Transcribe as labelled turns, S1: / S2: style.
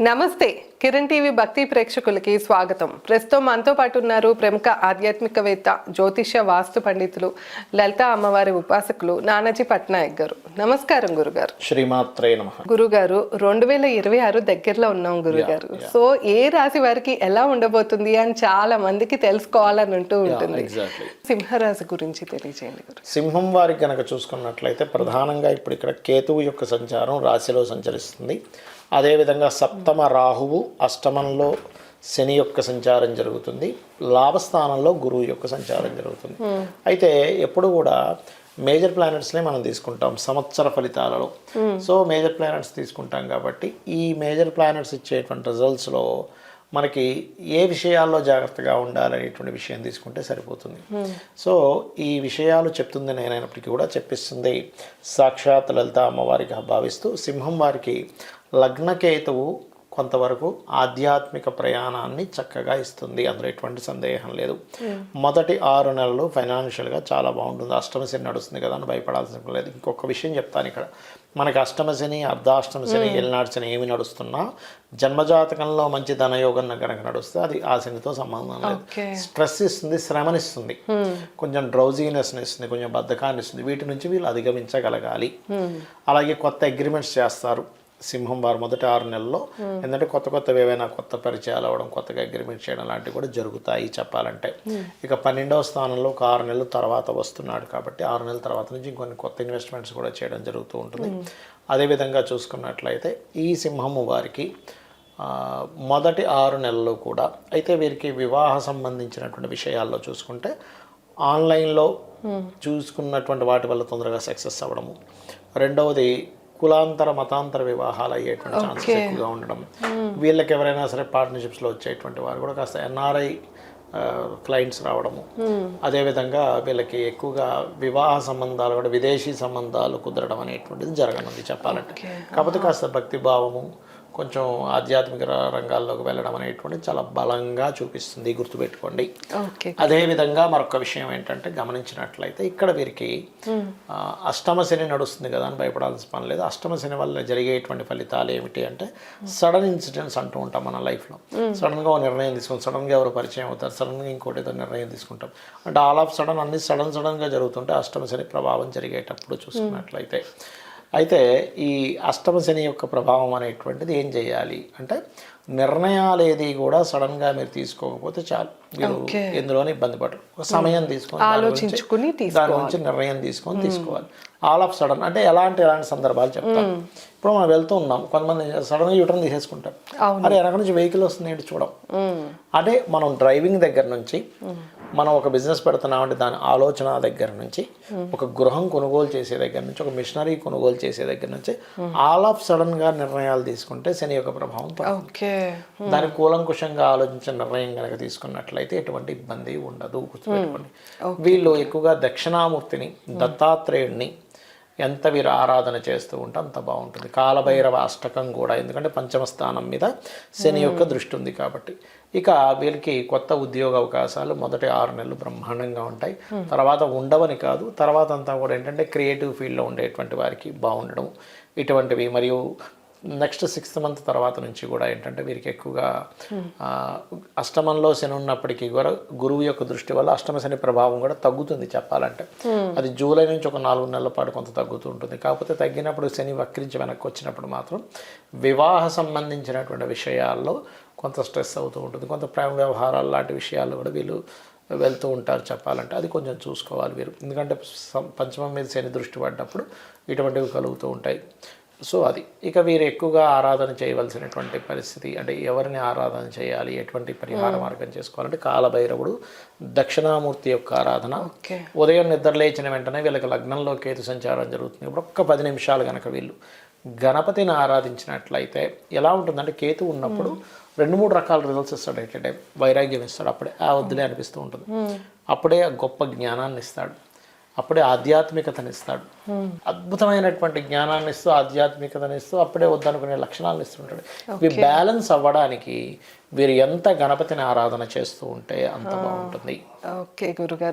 S1: నమస్తే. కిరణ్ టీవీ భక్తి ప్రేక్షకులకి స్వాగతం. ప్రస్తుతం మనతో పాటు ఉన్నారు ప్రముఖ ఆధ్యాత్మికవేత్త జ్యోతిష్య వాస్తు పండితులు లలిత అమ్మవారి ఉపాసకులు నానాజీ పట్నాయక్ గారు. నమస్కారం గురుగారు.
S2: శ్రీమాత్రే నమ.
S1: గురుగారు రెండు వేల ఇరవై ఆరు దగ్గరలో ఉన్నాం గురుగారు. సో ఏ రాశి వారికి ఎలా ఉండబోతుంది అని చాలా మందికి తెలుసుకోవాలని ఉంటూ ఉంటుంది. సింహరాశి గురించి తెలియజేయండి
S2: సింహం వారికి కనుక చూసుకున్నట్లయితే ప్రధానంగా ఇప్పుడు ఇక్కడ కేతువు యొక్క సంచారం రాశిలో సంచరిస్తుంది. అదేవిధంగా సప్తమ రాహువు అష్టమంలో శని యొక్క సంచారం జరుగుతుంది లాభస్థానంలో గురువు యొక్క సంచారం జరుగుతుంది. అయితే ఎప్పుడు కూడా మేజర్ ప్లానెట్స్నే మనం తీసుకుంటాం సంవత్సర ఫలితాలలో. సో మేజర్ ప్లానెట్స్ తీసుకుంటాం కాబట్టి ఈ మేజర్ ప్లానెట్స్ ఇచ్చేటువంటి రిజల్ట్స్లో మనకి ఏ విషయాల్లో జాగ్రత్తగా ఉండాలనేటువంటి విషయం తీసుకుంటే సరిపోతుంది. సో ఈ విషయాలు చెప్తుంది నేనైనప్పటికీ కూడా చెప్పిస్తుంది. సాక్షాత్ లలిత అమ్మవారిగా భావిస్తూ సింహం వారికి లగ్నకేతువు కొంతవరకు ఆధ్యాత్మిక ప్రయాణాన్ని చక్కగా ఇస్తుంది. అందులో ఎటువంటి సందేహం లేదు. మొదటి ఆరు నెలలు ఫైనాన్షియల్గా చాలా బాగుంటుంది. అష్టమ శని నడుస్తుంది కదా అని భయపడాల్సిన లేదు. ఇంకొక విషయం చెప్తాను ఇక్కడ. మనకి అష్టమ శని అర్ధాష్టమ శని ఏలినాడు శని ఏమి నడుస్తున్నా జన్మజాతకంలో మంచి ధనయోగం కనుక నడుస్తే అది ఆ శనితో సంబంధం లేదు. స్ట్రెస్ ఇస్తుంది శ్రమనిస్తుంది కొంచెం డ్రౌజీనెస్ ఇస్తుంది కొంచెం బద్ధకాన్ని ఇస్తుంది. వీటి నుంచి వీళ్ళు అధిగమించగలగాలి. అలాగే కొత్త అగ్రిమెంట్స్ చేస్తారు. సింహం వారు మొదటి ఆరు నెలల్లో. ఎందుకంటే కొత్త కొత్తవి ఏవైనా కొత్త పరిచయాలు అవ్వడం కొత్తగా అగ్రిమెంట్ చేయడం లాంటివి కూడా జరుగుతాయి చెప్పాలంటే. ఇక పన్నెండవ స్థానంలో ఒక ఆరు నెలల తర్వాత వస్తున్నాడు కాబట్టి ఆరు నెలల తర్వాత నుంచి ఇంకొన్ని కొత్త ఇన్వెస్ట్మెంట్స్ కూడా చేయడం జరుగుతూ ఉంటుంది. అదేవిధంగా చూసుకున్నట్లయితే ఈ సింహము వారికి మొదటి ఆరు నెలలు కూడా అయితే వీరికి వివాహ సంబంధించినటువంటి విషయాల్లో చూసుకుంటే ఆన్లైన్లో చూసుకున్నటువంటి వాటి వల్ల తొందరగా సక్సెస్ అవ్వడము. రెండవది కులాంతర మతాంతర వివాహాలు అయ్యేటువంటి ఛాన్సెస్ ఎక్కువగా ఉండడం. వీళ్ళకి ఎవరైనా సరే పార్ట్నర్షిప్స్లో వచ్చేటువంటి వారు కూడా కాస్త ఎన్ఆర్ఐ క్లయింట్స్ రావడము. అదేవిధంగా వీళ్ళకి ఎక్కువగా వివాహ సంబంధాలు కూడా విదేశీ సంబంధాలు కుదరడం అనేటువంటిది జరగనుంది చెప్పాలంటే. కాకపోతే కాస్త భక్తి భావము కొంచెం ఆధ్యాత్మిక రంగాల్లోకి వెళ్ళడం అనేటువంటిది చాలా బలంగా చూపిస్తుంది. గుర్తుపెట్టుకోండి. అదేవిధంగా మరొక విషయం ఏంటంటే గమనించినట్లయితే ఇక్కడ వీరికి అష్టమ శని నడుస్తుంది కదా అని భయపడాల్సిన పని లేదు. అష్టమ శని వల్ల జరిగేటువంటి ఫలితాలు ఏమిటి అంటే సడన్ ఇన్సిడెంట్స్ అంటూ ఉంటాం మన లైఫ్లో. సడన్గా ఒక నిర్ణయం తీసుకుంటాం సడన్గా ఎవరు పరిచయం అవుతారు? సడన్గా ఇంకోటి ఏదో నిర్ణయం తీసుకుంటాం. అంటే ఆల్ ఆఫ్ సడన్ అన్ని సడన్ సడన్గా జరుగుతుంటే అష్టమ శని ప్రభావం జరిగేటప్పుడు చూసుకున్నట్లయితే. అయితే ఈ అష్టమ శని యొక్క ప్రభావం అనేటువంటిది ఏం చేయాలి అంటే నిర్ణయాలు ఏది కూడా సడన్గా మీరు తీసుకోకపోతే చాలు. మీరు ఎందులోనే ఇబ్బంది పడరు. సమయం తీసుకొని
S1: ఆలోచించుకుని
S2: దాని గురించి నిర్ణయం తీసుకొని తీసుకోవాలి. ఆల్ ఆఫ్ సడన్ అంటే ఎలాంటి ఎలాంటి సందర్భాలు చెప్తాను ఇప్పుడు మనం వెళ్తూ ఉన్నాం. కొంతమంది సడన్గా యూటర్న్ తీసేసుకుంటారు. అరే వెనక నుంచి వెహికల్ వస్తుంది ఏంటి చూడం. అంటే మనం డ్రైవింగ్ దగ్గర నుంచి మనం ఒక బిజినెస్ పెడుతున్నామంటే దాని ఆలోచన దగ్గర నుంచి ఒక గృహం కొనుగోలు చేసే దగ్గర నుంచి ఒక మిషనరీ కొనుగోలు చేసే దగ్గర నుంచి ఆల్ ఆఫ్ సడన్గా నిర్ణయాలు తీసుకుంటే శని యొక్క ప్రభావం దాని కూలంకుషంగా ఆలోచించిన నిర్ణయం కనుక తీసుకున్నట్లయితే ఎటువంటి ఇబ్బంది ఉండదు గుర్తుపెట్టుకోండి. వీళ్ళు ఎక్కువగా దక్షిణామూర్తిని దత్తాత్రేయుడిని ఎంత వీరు ఆరాధన చేస్తూ ఉంటే అంత బాగుంటుంది. కాలభైరవ అష్టకం కూడా ఎందుకంటే పంచమ స్థానం మీద శని యొక్క దృష్టి ఉంది కాబట్టి. ఇక వీళ్ళకి కొత్త ఉద్యోగ అవకాశాలు మొదటి ఆరు నెలలు బ్రహ్మాండంగా ఉంటాయి. తర్వాత ఉండవని కాదు తర్వాత అంతా కూడా ఏంటంటే క్రియేటివ్ ఫీల్డ్లో ఉండేటువంటి వారికి బాగుండడం ఇటువంటివి. మరియు నెక్స్ట్ సిక్స్త్ మంత్ తర్వాత నుంచి కూడా ఏంటంటే వీరికి ఎక్కువగా అష్టమంలో శని ఉన్నప్పటికీ కూడా గురువు యొక్క దృష్టి వల్ల అష్టమ శని ప్రభావం కూడా తగ్గుతుంది చెప్పాలంటే. అది జూలై నుంచి ఒక నాలుగు నెలల పాటు కొంత తగ్గుతూ ఉంటుంది. కాకపోతే తగ్గినప్పుడు శని వక్రించి వెనక్కి వచ్చినప్పుడు మాత్రం వివాహ సంబంధించినటువంటి విషయాల్లో కొంత స్ట్రెస్ అవుతూ ఉంటుంది. కొంత ప్రేమ వ్యవహారాలు లాంటి విషయాల్లో కూడా వీళ్ళు వెళ్తూ ఉంటారు చెప్పాలంటే. అది కొంచెం చూసుకోవాలి వీరు. ఎందుకంటే పంచమం మీద శని దృష్టి పడ్డప్పుడు ఇటువంటివి కలుగుతూ ఉంటాయి. సో అది. ఇక వీరు ఎక్కువగా ఆరాధన చేయవలసినటువంటి పరిస్థితి అంటే ఎవరిని ఆరాధన చేయాలి ఎటువంటి పరిహార మార్గం చేసుకోవాలంటే కాలభైరవుడు దక్షిణామూర్తి యొక్క ఆరాధన. ఉదయం నిద్ర లేచిన వెంటనే వీళ్ళకి లగ్నంలో కేతు సంచారం జరుగుతుంది. ఇప్పుడు ఒక్క పది నిమిషాలు కనుక వీళ్ళు గణపతిని ఆరాధించినట్లయితే ఎలా ఉంటుందంటే కేతు ఉన్నప్పుడు రెండు మూడు రకాల రిజల్ట్స్ ఇస్తాడు ఎట్ టైం వైరాగ్యం ఇస్తాడు. అప్పుడే ఆ వద్దులే అనిపిస్తూ ఉంటుంది. అప్పుడే ఆ గొప్ప జ్ఞానాన్ని ఇస్తాడు. అప్పుడే ఆధ్యాత్మికతని ఇస్తాడు అద్భుతమైనటువంటి జ్ఞానాన్ని ఇస్తూ ఆధ్యాత్మికతని ఇస్తూ అప్పుడే వద్దనుకునే లక్షణాలను ఇస్తుంటాడు. ఇవి బ్యాలెన్స్ అవ్వడానికి వీరు ఎంత గణపతిని ఆరాధన చేస్తూ ఉంటే అంత బాగుంటుంది.
S1: ఓకే గురుగారు.